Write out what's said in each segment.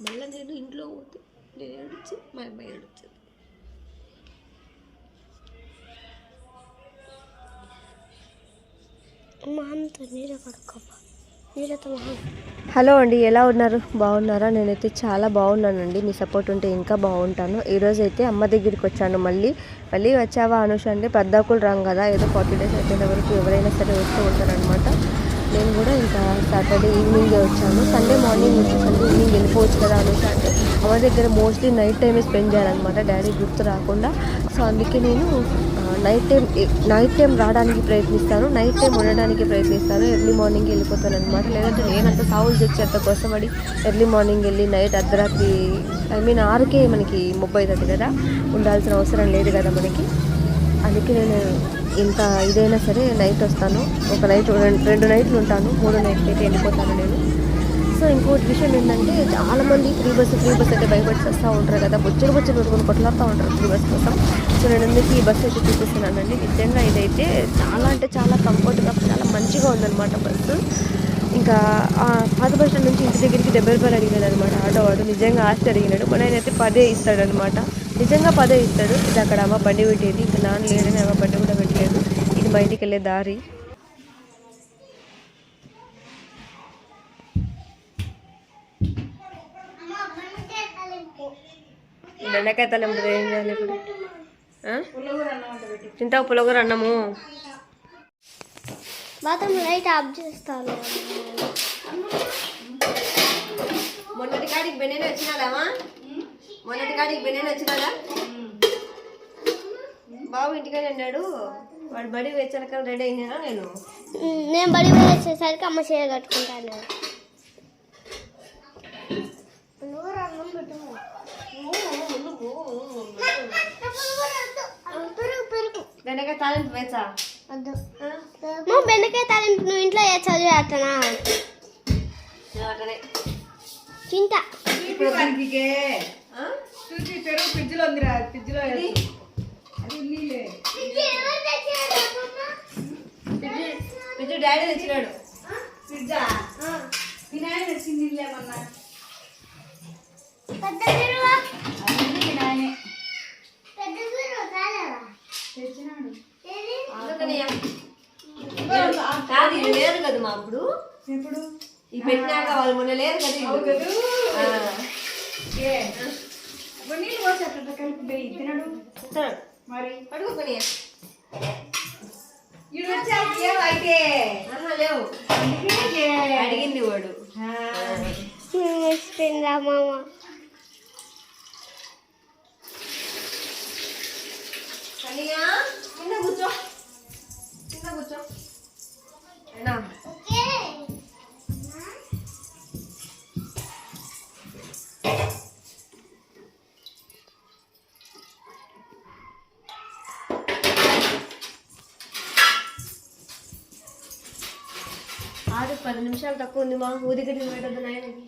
మళ్ళీ నేను ఇంట్లో పోతే నేను ఏడుచి మా అమ్మాయి ఏడుచింది హలో అండి ఎలా ఉన్నారు? బాగున్నారా? నేనైతే చాలా బాగున్నానండి. మీ సపోర్ట్ ఉంటే ఇంకా బాగుంటాను. ఈరోజు అయితే అమ్మ దగ్గరికి వచ్చాను మళ్ళీ. మళ్ళీ వచ్చావా అనుష అంటే పెద్దాకులు రాం కదా. ఏదో ఫార్టీ డేస్ అయిపోయిన వరకు ఎవరైనా సరే వస్తూ ఉంటారనమాట నేను కూడా ఇంకా సాటర్డే ఈవినింగే వచ్చాను సండే మార్నింగ్ వచ్చి సండే ఈవినింగ్ వెళ్ళిపోవచ్చు కదా అనేసి అంటే అమ్మ దగ్గర మోస్ట్లీ నైట్ టైమే స్పెండ్ చేయాలన్నమాట. డాడీ గుర్తు రాకుండా. సో అందుకే నేను నైట్ టైం నైట్ టైం రావడానికి ప్రయత్నిస్తాను. నైట్ టైం ఉండడానికి ప్రయత్నిస్తాను. ఎర్లీ మార్నింగ్ వెళ్ళిపోతాను అనమాట లేదంటే నేనంత సావులు తెచ్చేంత కోసమడి ఎర్లీ మార్నింగ్ వెళ్ళి నైట్ అర్ధరాత్రి ఐ మీన్ ఆరుకే మనకి ముప్పై అవుతుంది కదా. ఉండాల్సిన అవసరం లేదు కదా మనకి. అందుకే నేను ఇంత ఇదైనా సరే నైట్ వస్తాను. ఒక నైట్ రెండు రెండు నైట్లు ఉంటాను. మూడో నైట్ అయితే వెళ్ళిపోతాను నేను. సో ఇంకోటి విషయం ఏంటంటే చాలామంది ఫ్రీ బస్సు ఫ్రీ బస్ అయితే భయపడి వస్తూ ఉంటారు కదా. బొచ్చులు బొచ్చులు పెట్టుకుని కొట్లాడుతూ ఉంటారు ఫ్రీ బస్ కోసం. సో నేను అందుకే ఈ బస్సు అయితే చూపిస్తున్నానండి నిజంగా ఇదైతే చాలా అంటే చాలా కంఫర్ట్గా చాలా మంచిగా ఉందన్నమాట బస్సు. ఇంకా పాత బస్ స్టాండ్ నుంచి ఇంటి దగ్గరికి డెబ్బై రూపాయలు అడిగాడు అనమాట ఆటో వాడు. నిజంగా ఆశ అడిగినాడు. మన ఆయన అయితే పదే ఇస్తాడు అనమాట నిజంగా పదే ఇస్తాడు. ఇది అక్కడ అమ్మ బండి పెట్టేది. ఇంకా నాన్న లేడని అమ్మ బండి కూడా పెట్టలేదు. ఇది బయటికి వెళ్ళే దారి. బెండకాయ తలంపు ఏం చేయాలి ఇప్పుడు? తింటావు పులగూర అన్నము? బాత్రూమ్ లైట్ ఆఫ్ చేస్తాను. మొన్నటి కాడికి బెన్నెని వచ్చినాడామా మొన్నటి కాడికి బెన్నెని వచ్చినాడా బాబు ఇంటికని అన్నాడు వాడు బడి వచ్చాక రెడీ అయినా నేను? నేను బడి వచ్చేసరికి అమ్మ చీర కట్టుకుంటాను బెండకాయ తాలింపు మా బెండకాయ తాలింపు నువ్వు ఇంట్లో ఏ చదివి అట్లనే. తింటా. ఇప్పుడు? చూసి పెరుగు ఫ్రిడ్జ్లో ఉందిరా ఫ్రిడ్జ్లో? అది నీళ్ళే పిజ్జు- పిజ్జు డాడీ తెచ్చినాడు. ఫ్రిడ్జా? మీ నాయన తెచ్చిన నీళ్ళు ఏమన్నా పెద్ద బీరువా అది మీ నాయనే? పెద్ద బీరువా తాలేవా తెచ్చినాడు. ఏది? అందుకనియా. కాదు ఇది లేరు కదా మా అప్పుడు. ఎప్పుడు? ఈ పెట్టినాక వాళ్ళు మొన్న లేరు కదా అవు వీళ్ళు. కదూ ఆ. ఏ ఇప్పుడు నీళ్ళు పోసి తినడు. మరి? అడుగు కొనియా. ఇడు వచ్చాక ఏం అయితే? లేవు. అడిగింది వాడు. మర్చిపోయిందా మామ? కనియా కింద కూర్చో. కింద కూర్చో. అయినా. ఆరు పది నిమిషాలు తక్కువ ఉంది మా ఊదిగడ్డి పెట్టద్దు నాయనకి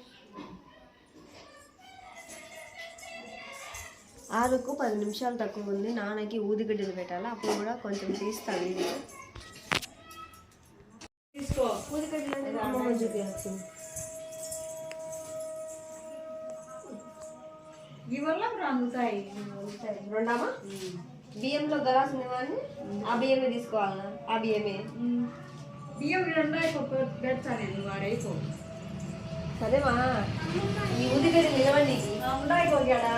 ఆరుకు పది నిమిషాలు తక్కువ ఉంది. నాన్నకి ఊదిగడ్డలు పెట్టాలి? అప్పుడు కూడా కొంచెం తీస్తాను ఇది ఊదిగడ్డలు అమ్మమ్మ చూపించాల్సింది బియ్యంలో గలాసు ఇవ్వాలి ఆ బియ్యమే తీసుకోవాలన్నా ఆ బియ్యమే. బియ్యం రెండు అయిపో పెడతా నేను వాడైపో సరేమా? ఈ ఊదిగడ్డ నిలవండి. ఉండాయి పోగాడా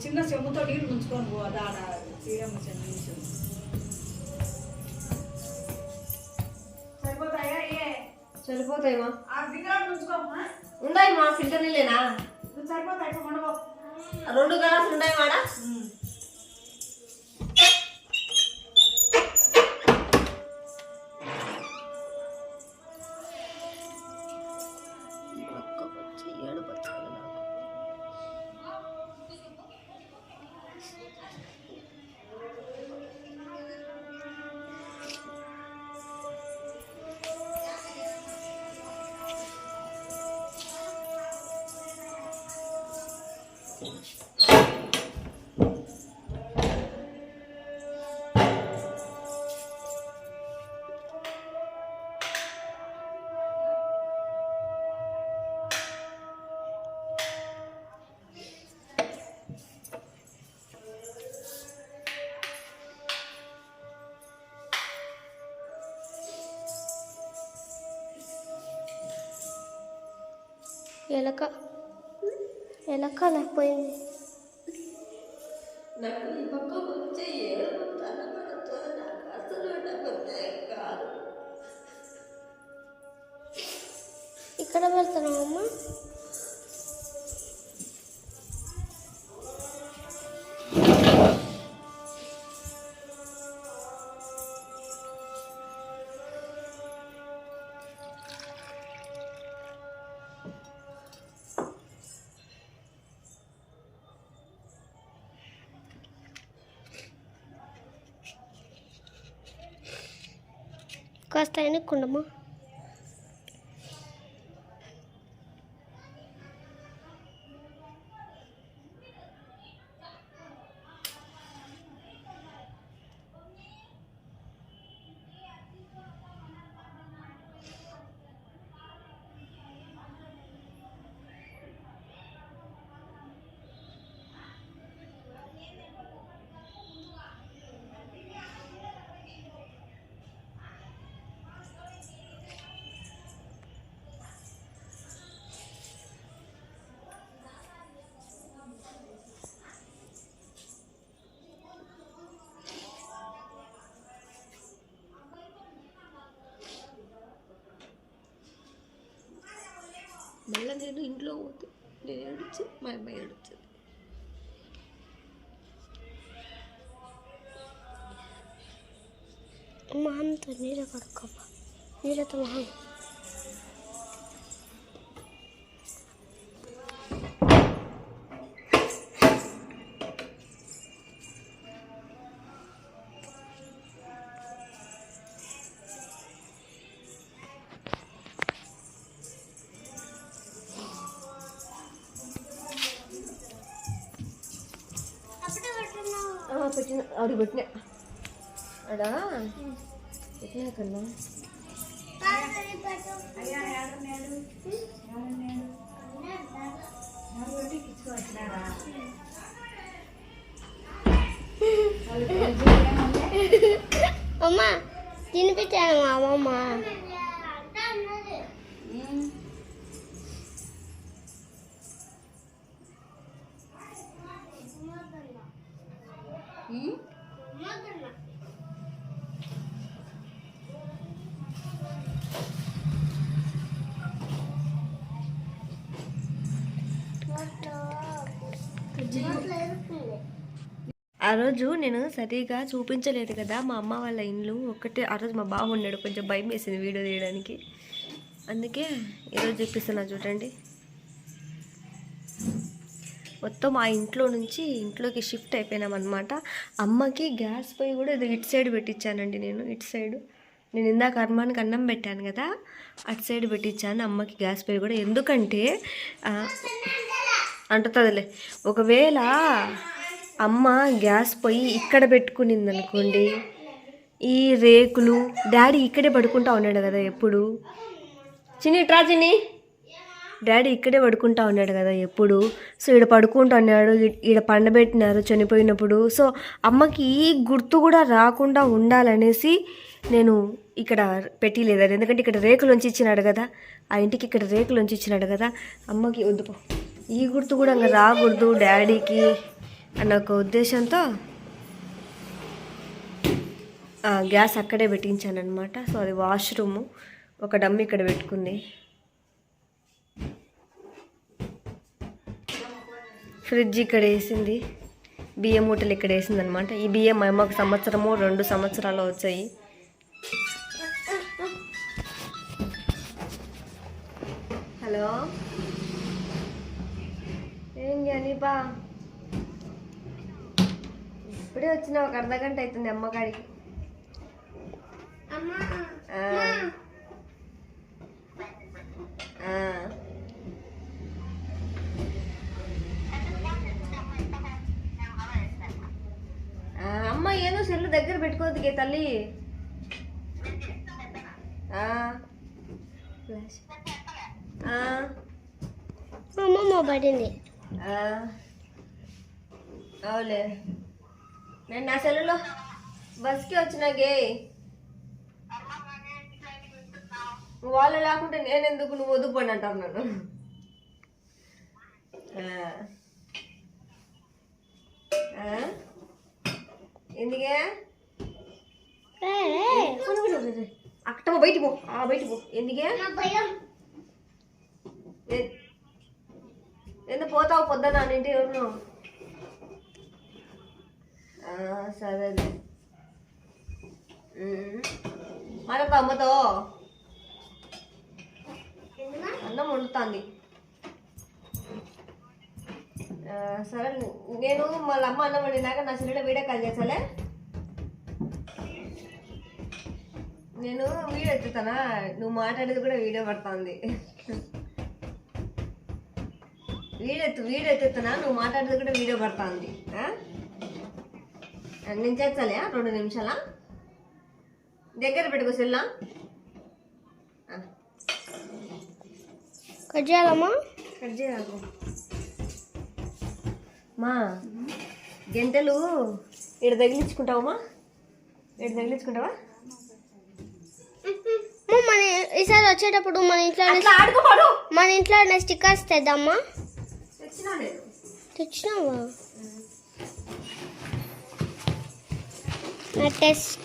చిన్న చెమ్ముతో నీళ్ళు ఉంచుకొని పో దాడ సీరమ్మ చిన్న నిమిషం సరిపోతాయా? ఏ? సరిపోతాయిమా ఆ ఉంచుకోమా ఉండాయి మా ఫిల్టర్ నీళ్ళేనా? సరిపోతాయి? రెండు గలాసులు ఉన్నాయి మాడా? ஏலக்காய். ఎలక లేకపోయింది నాకు ఈ పక్క వచ్చే ఏడు తనబడుతో నాకు అసలు నాకు కాదు. ఇక్కడ పెడుతున్నావు అమ్మ. కాస్త ఎనుక్కుండమ్మా నేను ఇంట్లో పోతే నేను ఏడుచి మా అమ్మాయి ఏడుస్తుంది మామతో నీళ్ళ పడుకోమా నీళ్ళతో మొహం పెట్టిన పెట్టిన అడా పెట్టినా కన్నా అమ్మా తినిపించాను మా అమ్మమ్మ ఆ రోజు నేను సరిగా చూపించలేదు కదా మా అమ్మ వాళ్ళ ఇండ్లు ఒక్కటే ఆ రోజు మా బావ ఉన్నాడు కొంచెం భయం వేసింది వీడియో తీయడానికి. అందుకే ఈరోజు చూపిస్తున్నా చూడండి. మొత్తం ఆ ఇంట్లో నుంచి ఇంట్లోకి షిఫ్ట్ అయిపోయినామన్నమాట అమ్మకి గ్యాస్ పొయ్యి కూడా ఇది ఇటు సైడ్ పెట్టించానండి నేను ఇటు సైడ్. నేను ఇందాక అర్మానికి అన్నం పెట్టాను కదా అటు సైడ్ పెట్టించాను అమ్మకి గ్యాస్ పొయ్యి కూడా. ఎందుకంటే అంటుతుందిలే ఒకవేళ అమ్మ గ్యాస్ పొయ్యి ఇక్కడ పెట్టుకునింది అనుకోండి ఈ రేకులు డాడీ ఇక్కడే పడుకుంటా ఉన్నాడు కదా ఎప్పుడు? చిన్ని ట్రా చిన్ని. డాడీ ఇక్కడే పడుకుంటా ఉన్నాడు కదా ఎప్పుడు? సో ఈడ పడుకుంటా ఉన్నాడు ఈడ పండబెట్టినారు చనిపోయినప్పుడు. సో అమ్మకి ఈ గుర్తు కూడా రాకుండా ఉండాలనేసి నేను ఇక్కడ పెట్టిలేదు ఎందుకంటే ఇక్కడ రేకులోంచి ఇచ్చినాడు కదా. ఆ ఇంటికి ఇక్కడ రేకులోంచి ఇచ్చినాడు కదా. అమ్మకి వద్దుపో ఈ గుర్తు కూడా ఇంకా రాకూడదు డాడీకి. అన్న ఒక ఉద్దేశంతో గ్యాస్ అక్కడే పెట్టించాను అనమాట సో అది వాష్రూము. ఒక డమ్మి ఇక్కడ పెట్టుకుంది. ఫ్రిడ్జ్ ఇక్కడ వేసింది. బియ్యం మూటలు ఇక్కడ వేసింది అనమాట ఈ బియ్యం మా అమ్మకు సంవత్సరము రెండు సంవత్సరాలు వచ్చాయి. హలో? ఏం అనిపా ఇప్పుడే వచ్చిన ఒక అర్ధ గంట అవుతుంది. ఆ, అమ్మ ఏదో సెల్లు దగ్గర పెట్టుకోవద్దుకే తల్లి ఆ. ఫ్లాష్. ఆ. అమ్మమ్మ పడింది ఆ. అవులే నేను నా సెల్లులో బస్కి వచ్చినాకే వాళ్ళు లేకుంటే నేను ఎందుకు నువ్వు వదుపండి అంటావు నన్ను? ఎందుకే? అక్కడ బయటికి పో. ఆ బయటికి పో. ఎందుకే? ఎందుకు పోతావు పొద్దున ఇంటి ఎవరు సరేలే. మాట్లాడతా అమ్మతో. అన్నం వండుతుంది. సరే నేను వాళ్ళ అమ్మ అన్నం వండినాక నా చెల్లెడ వీడియో కాల్ చేసాలే నేను వీడియో ఎత్తుతానా నువ్వు మాట్లాడేది కూడా వీడియో పడుతుంది. వీడియో ఎత్తు వీడియో ఎత్తుతున్నా నువ్వు మాట్లాడేది కూడా వీడియో పడుతుంది. ఆ? నేను చేస్తాలే రెండు నిమిషాలా? దగ్గర పెట్టుకో సెల్లా. కట్ చేయాలమ్మా. కట్ చేయకు మా గంటలు ఇక్కడ తగిలించుకుంటావమ్మా? ఇక్కడ తగిలించుకుంటావా? మన ఈసారి వచ్చేటప్పుడు మన ఇంట్లో మన ఇంట్లో స్టిక్కర్స్ తెద్దామా? తెచ్చినావా? నా టెస్ట్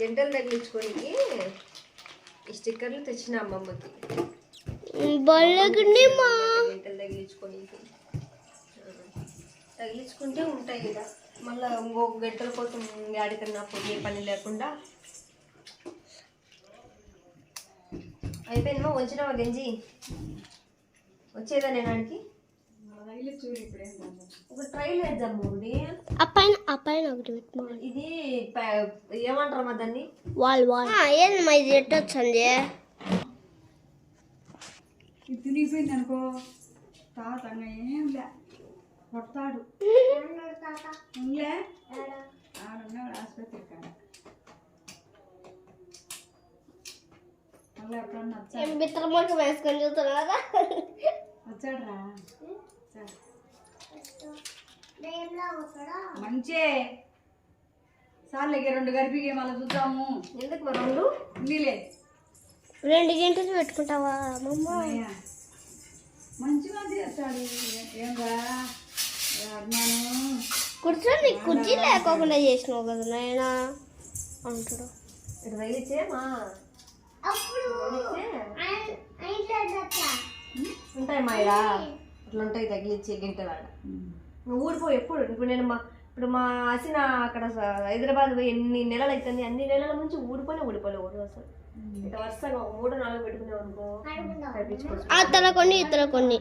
గంటలు తగిలించుకోనికి ఈ స్టిక్కర్లు తెచ్చిన అమ్మమ్మకి. బల్లగుండి మా. గంటలు తగిలించుకోనికి. తగిలించుకుంటే ఉంటాయి ఇక మళ్ళీ ఇంకొక గంటల కోసం ఆడికన్నా పోయే పని లేకుండా. అయిపోయిందమ్మా వచ్చినావా గంజి? వచ్చేదా నేను ఆడికి రైలు చూడు ఇప్పుడేం కాదు. ఒక ట్రైల్ వేద్దాము ఇది. ఆ పైన ఆ పైన ఒకటి పెట్టమా ఇది ప- ఏమంటారమ్మా దాన్ని? Wall wall. ఏంది మా ఇది? ఎట్టు వచ్చింది? ఇది తినిగిపోయింది అనుకో తాత అంగ ఏం లే. కొడతాడు. ఉంలే ఆడున్నాడు ఆసుపత్రి కాడ. మళ్ళీ ఎప్పుడన్నా వచ్చా బిత్తరమాక వేసుకొని చూస్తున్నారా వచ్చాడు రా మంచే. సార్లకి రెండు గరిపిగే మళ్ళీ చూద్దాము. ఎందుకు రెండు? నీలే. రెండు గంటలు పెట్టుకుంటావా మమ్మ అయ్యా. మంచిగా చేస్తాడు. ఏం రా అభిమానం కూర్చొని కుర్చీ లేకోకుండా చేసినావు కదా నాయన అంటాడు. ఇక్కడ తగిలిచ్చే మా. తగిలిచ్చే ఉంటాయి మా ఇడా అట్లా ఉంటాయి తగిలిచ్చే గింటలాడ నువ్వు ఊడిపో ఎప్పుడు? ఇప్పుడు నేను మా ఇప్పుడు మా అసిన అక్కడ స- హైదరాబాద్ పోయి ఎన్ని నెలలు అవుతుంది అన్ని నెలల నుంచి ఊడిపోయినా ఊడిపోలే ఊరు అసలు. ఇట్లా వరుసగా మూడు నాలుగు పెట్టుకునే అనుకో తగ్గించుకోవచ్చు. ఆ తల కొన్ని తల కొన్ని.